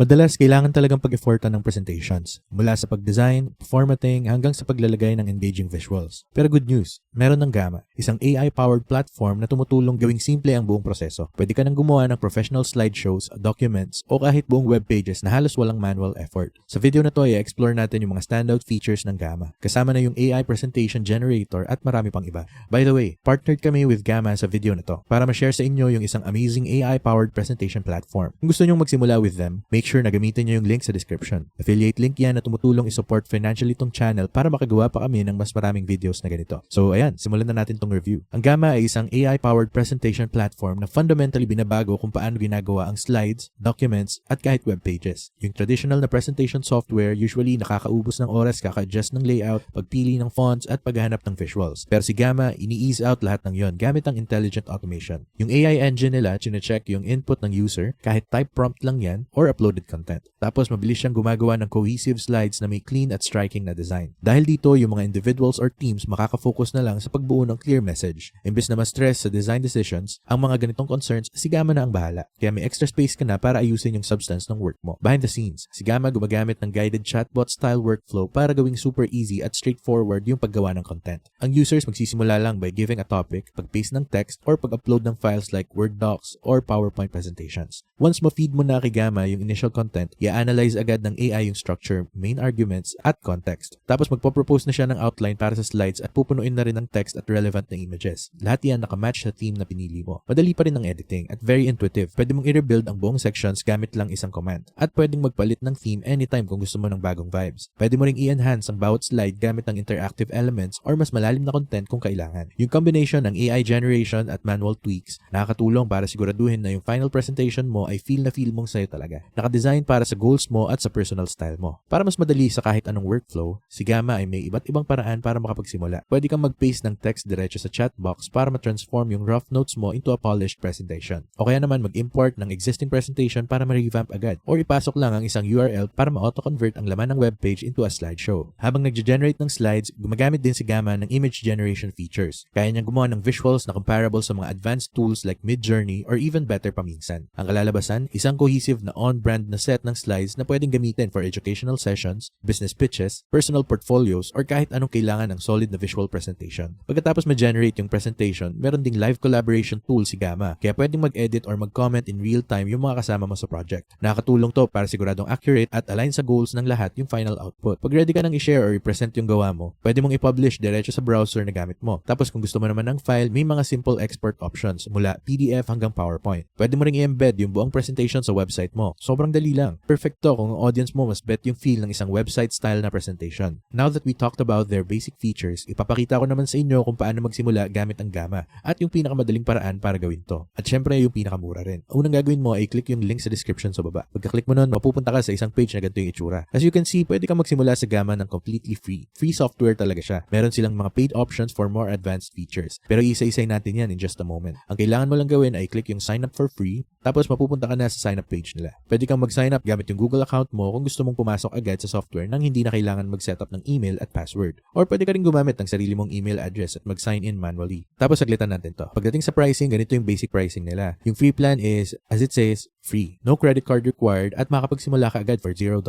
Madalas, kailangan talagang pag-effortan ng presentations, mula sa pag-design, formatting, hanggang sa paglalagay ng engaging visuals. Pero good news, meron ng Gamma, isang AI-powered platform na tumutulong gawing simple ang buong proseso. Pwede ka nang gumawa ng professional slideshows, documents, o kahit buong web pages na halos walang manual effort. Sa video na to, i-explore natin yung mga standout features ng Gamma, kasama na yung AI presentation generator at marami pang iba. By the way, partnered kami with Gamma sa video na to para ma-share sa inyo yung isang amazing AI-powered presentation platform. Kung gusto nyong magsimula with them, make sure na gamitin nyo yung link sa description. Affiliate link yan na tumutulong i-support financially tong channel para makagawa pa kami ng mas maraming videos na ganito. So ayan, simulan na natin tong review. Ang Gamma ay isang AI-powered presentation platform na fundamentally binabago kung paano ginagawa ang slides, documents, at kahit web pages. Yung traditional na presentation software usually nakakaubos ng oras kaka-adjust ng layout, pagpili ng fonts, at paghahanap ng visuals. Pero si Gamma, ini-ease out lahat ng yon gamit ang intelligent automation. Yung AI engine nila, chine-check yung input ng user, kahit type prompt lang yan, or uploaded content. Tapos mabilis siyang gumagawa ng cohesive slides na may clean at striking na design. Dahil dito, yung mga individuals or teams makaka-focus na lang sa pagbuo ng clear message. Imbes na ma-stress sa design decisions, ang mga ganitong concerns, si Gamma na ang bahala. Kaya may extra space ka na para ayusin yung substance ng work mo. Behind the scenes, si Gamma gumagamit ng guided chatbot style workflow para gawing super easy at straightforward yung paggawa ng content. Ang users magsisimula lang by giving a topic, pag-paste ng text, or pag-upload ng files like Word docs or PowerPoint presentations. Once ma-feed mo na kay Gamma yung initial content, i-analyze agad ng AI yung structure, main arguments, at context. Tapos magpo-propose na siya ng outline para sa slides at pupunuin na rin ng text at relevant na images. Lahat yan nakamatch sa theme na pinili mo. Madali pa rin ang editing at very intuitive. Pwede mong i-rebuild ang buong sections gamit lang isang command. At pwedeng magpalit ng theme anytime kung gusto mo ng bagong vibes. Pwede mo ring i-enhance ang bawat slide gamit ng interactive elements or mas malalim na content kung kailangan. Yung combination ng AI generation at manual tweaks nakakatulong para siguraduhin na yung final presentation mo ay feel na feel mong sa'yo talaga. Nakadesign para sa goals mo at sa personal style mo. Para mas madali sa kahit anong workflow, si Gamma ay may iba't ibang paraan para makapagsimula. Pwede kang mag-paste ng text diretso sa chat box para ma-transform yung rough notes mo into a polished presentation. O kaya naman mag-import ng existing presentation para ma-revamp agad. Or ipasok lang ang isang URL para ma-auto-convert ang laman ng webpage into a slideshow. Habang nag-generate ng slides, gumagamit din si Gamma ng image generation features. Kaya niyang gumawa ng visuals na comparable sa mga advanced tools like Midjourney or even better paminsan. Ang kalalabasan, isang cohesive na on-brand na set ng slides na pwedeng gamitin for educational sessions, business pitches, personal portfolios, or kahit anong kailangan ng solid na visual presentation. Pagkatapos ma-generate yung presentation, meron ding live collaboration tool si Gamma, kaya pwedeng mag-edit or mag-comment in real time yung mga kasama mo sa project. Nakakatulong to para siguradong accurate at align sa goals ng lahat yung final output. Pag ready ka nang i-share or i-present yung gawa mo, pwede mong i-publish diretso sa browser na gamit mo. Tapos kung gusto mo naman ng file, may mga simple export options mula PDF hanggang PowerPoint. Pwede mo ring i-embed yung buong presentation sa website mo. Sobrang dali lang. Perfect to kung ang audience mo mas bet yung feel ng isang website style na presentation. Now that we talked about their basic features, ipapakita ko naman sa inyo kung paano magsimula gamit ang Gamma at yung pinakamadaling paraan para gawin to. At syempre yung pinakamura rin. Ang unang gagawin mo ay click yung link sa description sa baba. Pagka-click mo nun, mapupunta ka sa isang page na ganito yung itsura. As you can see, pwede ka magsimula sa Gamma ng completely free. Free software talaga siya. Meron silang mga paid options for more advanced features. Pero isa-isay natin yan in just a moment. Ang kailangan mo lang gawin ay click yung sign up for free, tapos mapupunta ka na sa sign up page nila. Pwede kang mag-sign up gamit yung Google account mo kung gusto mong pumasok agad sa software nang hindi na kailangan mag-setup ng email at password. Or pwede ka rin gumamit ng sarili mong email address at mag-sign in manually. Tapos saglitan natin to. Pagdating sa pricing, ganito yung basic pricing nila. Yung free plan is, as it says, free. No credit card required at makakapagsimula ka agad for $0.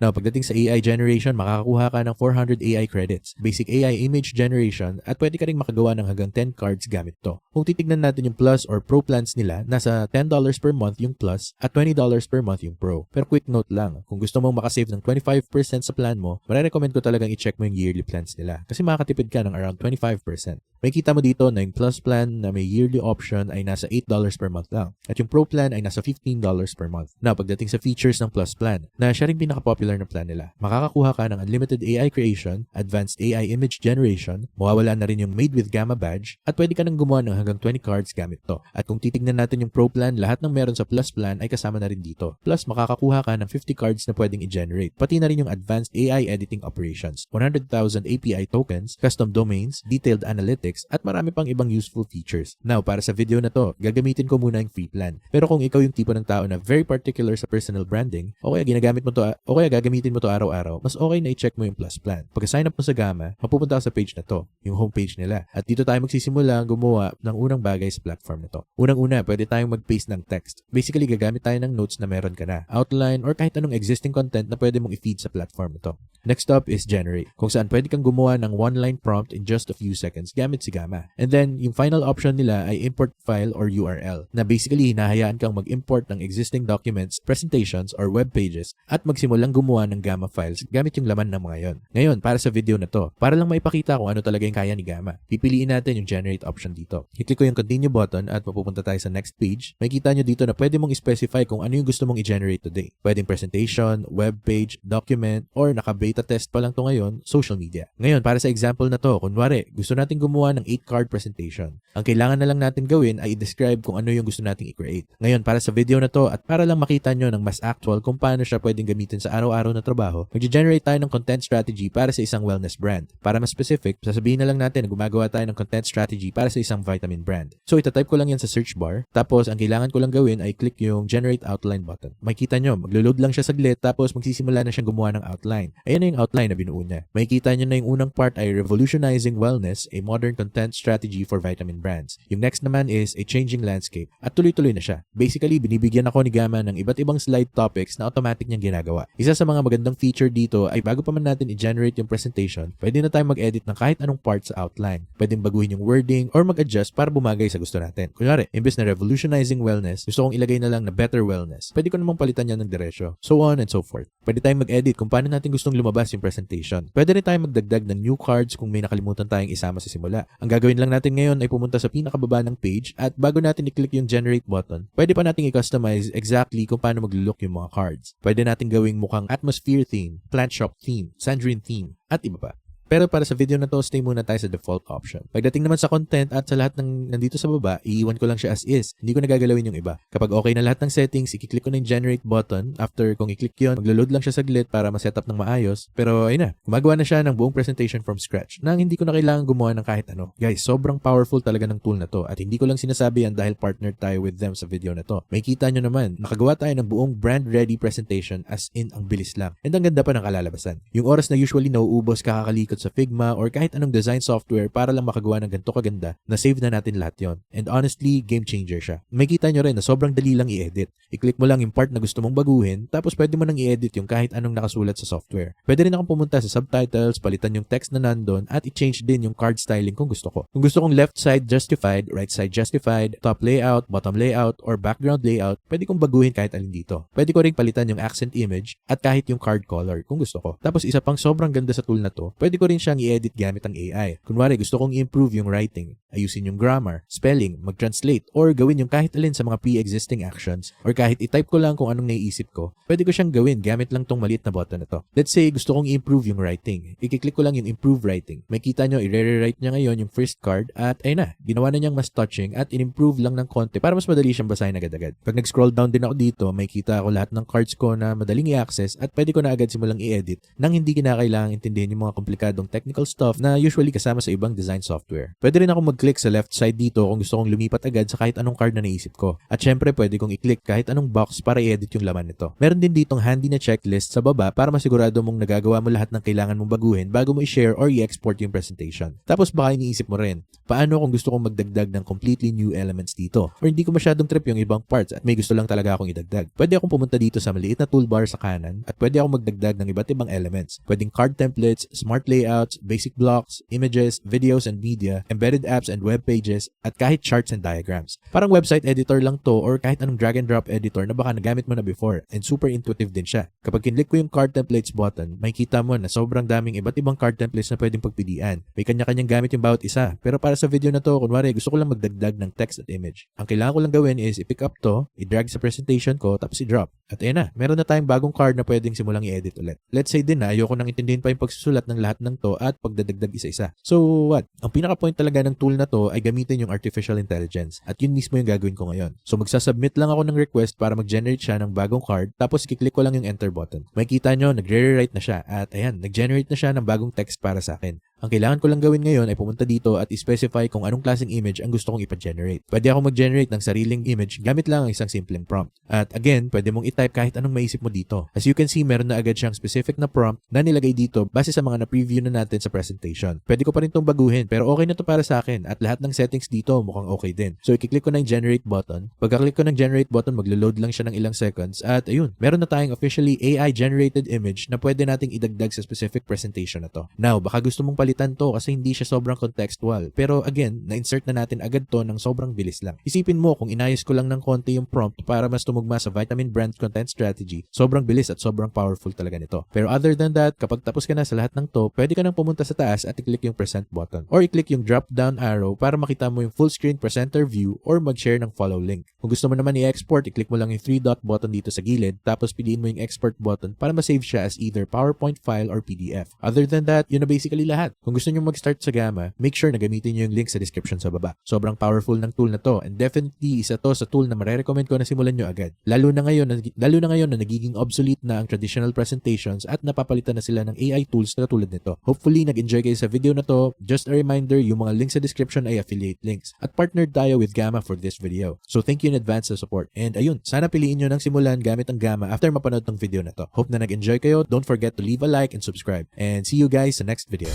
Now, pagdating sa AI generation, makakakuha ka ng 400 AI credits, basic AI image generation, at pwede ka rin makagawa ng hanggang 10 cards gamit to. Kung titignan natin yung Plus or Pro plans nila, nasa $10 per month yung Plus at $20 per month yung Pro. Pero quick note lang, kung gusto mong makasave ng 25% sa plan mo, marirecommend ko talagang i-check mo yung yearly plans nila kasi makakatipid ka ng around 25%. May kita mo dito na yung Plus plan na may yearly option ay nasa $8 per month lang at yung Pro plan ay nasa $15 per month. Now, pagdating sa features ng Plus plan, na siya rin pinaka-popular na plan nila, makakakuha ka ng unlimited AI creation, advanced AI image generation, mawawala na rin yung Made with Gamma badge, at pwede ka nang gumawa ng hanggang 20 cards gamit to. At kung titignan natin yung Pro plan, lahat ng meron sa Plus plan ay kasama na rin dito. Plus, makakakuha ka ng 50 cards na pwedeng i-generate, pati na rin yung advanced AI editing operations, 100,000 API tokens, custom domains, detailed analytics, at marami pang ibang useful features. Now, para sa video na to, gagamitin ko muna yung free plan. Pero kung ikaw yung tipo ng tao na very particular sa personal branding, o kaya ginagamit mo to, o kaya gagamitin mo to araw-araw, mas okay na i-check mo yung plus plan. Pagka sign up mo sa Gamma, mapupunta ka sa page na to, yung homepage nila. At dito tayo magsisimula gumawa ng unang bagay sa platform na to. Unang-una, pwede tayong mag-paste ng text. Basically, gagamit tayo ng notes na meron ka na. Banner, outline, or kahit anong existing content na pwede mong i-feed sa platform ito. Next up is generate, kung saan pwede kang gumawa ng one-line prompt in just a few seconds gamit si Gamma. And then, yung final option nila ay import file or URL, na basically hinahayaan kang mag-import ng existing documents, presentations, or web pages at magsimulang gumawa ng Gamma files gamit yung laman ng mga yon. Ngayon, para sa video na to, para lang maipakita kung ano talaga yung kaya ni Gamma, pipiliin natin yung generate option dito. Hit-click ko yung continue button at mapupunta tayo sa next page. Makikita nyo dito na pwede mong specify kung ano yung gusto mong i-generate today. Pwedeng presentation, web page, document, or naka-beta test pa lang to ngayon, social media. Ngayon, para sa example na to, kunwari, gusto natin gumawa ng 8-card presentation. Ang kailangan na lang natin gawin ay i-describe kung ano yung gusto nating i-create. Ngayon, para sa video na to at para lang makita nyo ng mas actual kung paano siya pwedeng gamitin sa araw-araw na trabaho, mag-generate tayo ng content strategy para sa isang wellness brand. Para mas specific, sasabihin na lang natin na gumagawa tayo ng content strategy para sa isang vitamin brand. So, itatype ko lang yan sa search bar. Tapos, ang kailangan ko lang gawin ay click yung generate outline button. Makikita nyo, maglo-load lang siya saglit tapos magsisimula na siyang gumawa ng outline. Ayan na yung outline na binuo niya. Makikita nyo na yung unang part ay Revolutionizing Wellness, a Modern Content Strategy for Vitamin Brands. Yung next naman is A Changing Landscape. At tuloy-tuloy na siya. Basically, binibigyan ako ni Gamma ng iba't ibang slide topics na automatic niyang ginagawa. Isa sa mga magandang feature dito ay bago pa man natin i-generate yung presentation, pwede na tayong mag-edit ng kahit anong part sa outline. Pwedeng baguhin yung wording or mag-adjust para bumagay sa gusto natin. Kunyari, imbes na revolutionizing wellness, gusto kong ilagay na lang na better wellness. Pwede ko namang palitan yan ng diretsyo. So on and so forth. Pwede tayong mag-edit kung paano natin gustong lumabas yung presentation. Pwede rin tayong magdagdag ng new cards kung may nakalimutan tayong isama sa simula. Ang gagawin lang natin ngayon ay pumunta sa pinakababa ng page at bago natin i-click yung generate button, pwede pa natin i-customize exactly kung paano mag-look yung mga cards. Pwede natin gawing mukhang atmosphere theme, plant shop theme, sandrine theme, at iba pa. Pero para sa video na to, stay muna tayo sa default option. Pagdating naman sa content at sa lahat ng nandito sa baba, iiwan ko lang siya as is. Hindi ko nagagalawin yung iba. Kapag okay na lahat ng settings, i-click ko na yung generate button. After kung i-click yun, maglo-load lang siya saglit para ma-set up ng maayos. Pero ayun na, gumagawa na siya ng buong presentation from scratch nang hindi ko na kailangan gumawa ng kahit ano. Guys, sobrang powerful talaga ng tool na to at hindi ko lang sinasabi yan dahil partner tayo with them sa video na to. May kita nyo naman, nakagawa tayo ng buong brand-ready presentation as in ang bilis lang. And ang ganda pa ng kalalabasan. Yung oras na usually nauubos kakakalikot sa Figma or kahit anong design software para lang makagawa ng ganito kaganda, na save na natin lahat yon. And honestly, game changer siya. May kita nyo rin na sobrang dali lang i-edit. I-click mo lang yung part na gusto mong baguhin, tapos pwede mo nang i-edit yung kahit anong nakasulat sa software. Pwede rin akong pumunta sa subtitles, palitan yung text na nandun, at i-change din yung card styling kung gusto ko. Kung gusto kong left side justified, right side justified, top layout, bottom layout, or background layout, pwede kong baguhin kahit alin dito. Pwede ko rin palitan yung accent image at kahit yung card color kung gusto ko. Tapos isa pang sobrang ganda sa tool na to, pwede ko rin siyang i-edit gamit ang AI. Kunwari, gusto kong i-improve yung writing, ayusin yung grammar, spelling, mag-translate, or gawin yung kahit alin sa mga pre-existing actions, or kahit i-type ko lang kung anong naiisip ko, pwede ko siyang gawin gamit lang tong maliit na button na to. Let's say, gusto kong i-improve yung writing. I-click ko lang yung improve writing. May kita nyo, i-rewrite niya ngayon yung first card, at ayun na, ginawa na niyang mas touching at in-improve lang ng konti para mas madali siyang basahin agad-agad. Pag nag-scroll down din ako dito, may kita ako lahat ng cards ko na madaling i-access at pwede ko na agad simulang i-edit nang hindi kinakailangan intindihin yung mga komplikadong technical stuff na usually kasama sa ibang design software. Pwede rin ako mag-click sa left side dito kung gusto kong lumipat agad sa kahit anong card na naisip ko. At syempre, pwede kong i-click kahit anong box para i-edit yung laman nito. Meron din ditong handy na checklist sa baba para masigurado mong nagagawa mo lahat ng kailangan mong baguhin bago mo i-share or i-export yung presentation. Tapos baka iniisip mo rin, paano kung gusto kong magdagdag ng completely new elements dito? Or hindi ko masyadong trip yung ibang parts at may gusto lang talaga akong idagdag. Pwede akong pumunta dito sa maliit na toolbar sa kanan at pwede akong magdagdag ng iba't ibang elements. Pwedeng card templates, smart layouts, basic blocks, images, videos and media, embedded apps and web pages, at kahit charts and diagrams. Parang website editor lang to or kahit anong drag and drop editor na baka nagamit mo na before and super intuitive din siya. Kapag kinlik ko yung card templates button, makikita mo na sobrang daming iba't ibang card templates na pwedeng pagpilian. May kanya-kanyang gamit yung bawat isa. Pero para sa video na to, kunwari gusto ko lang magdagdag ng text at image. Ang kailangan ko lang gawin is i-pick up to, i-drag sa presentation ko, tapos i-drop. At ayun na, meron na tayong bagong card na pwedeng simulang i-edit ulit. Let's say din na ayoko nang intindihin pa yung pagsusulat ng lahat ng to at pagdadagdag isa-isa. So what? Ang pinaka-point talaga ng tool na to ay gamitin yung artificial intelligence at yun mismo yung gagawin ko ngayon. So magsasubmit lang ako ng request para mag-generate siya ng bagong card tapos kiklik ko lang yung enter button. Makikita nyo, nagre-rewrite na siya at ayan, nag-generate na siya ng bagong text para sa akin. Ang kailangan ko lang gawin ngayon ay pumunta dito at i-specify kung anong klaseng image ang gusto kong ipa-generate. Pwede ako mag-generate ng sariling image gamit lang ang isang simpleng prompt. At again, pwede mong i-type kahit anong maisip mo dito. As you can see, meron na agad siyang specific na prompt na nilagay dito base sa mga na-preview na natin sa presentation. Pwede ko pa rin itong baguhin pero okay na to para sa akin at lahat ng settings dito mukhang okay din. So, i-click ko ng generate button. Pagka-click ko ng generate button, maglo-load lang siya ng ilang seconds at ayun, meron na tayong officially AI generated image na pwede nating idagdag sa specific presentation na to. Now, baka gusto mong palitan to kasi hindi siya sobrang contextual. Pero again, na-insert na natin agad to ng sobrang bilis lang. Isipin mo kung inayos ko lang ng konti yung prompt para mas tumugma sa Vitamin Brand Content Strategy, sobrang bilis at sobrang powerful talaga nito. Pero other than that, kapag tapos ka na sa lahat ng to, pwede ka nang pumunta sa taas at i-click yung present button. Or i-click yung drop down arrow para makita mo yung full screen presenter view or mag-share ng follow link. Kung gusto mo naman i-export, i-click mo lang yung 3 dot button dito sa gilid, tapos piliin mo yung export button para ma-save siya as either PowerPoint file or PDF. Other than that, yun na basically lahat. Kung gusto nyo mag-start sa Gamma, make sure na gamitin nyo yung link sa description sa baba. Sobrang powerful ng tool na to and definitely isa to sa tool na marerecommend ko na simulan nyo agad. Lalo na ngayon na, lalo na ngayon na nagiging obsolete na ang traditional presentations at napapalitan na sila ng AI tools na tulad nito. Hopefully, nag-enjoy kayo sa video na to. Just a reminder, yung mga links sa description ay affiliate links. At partnered tayo with Gamma for this video. So thank you in advance sa support. And ayun, sana piliin nyo ng simulan gamit ang Gamma after mapanood tong video na to. Hope na nag-enjoy kayo. Don't forget to leave a like and subscribe. And see you guys sa next video.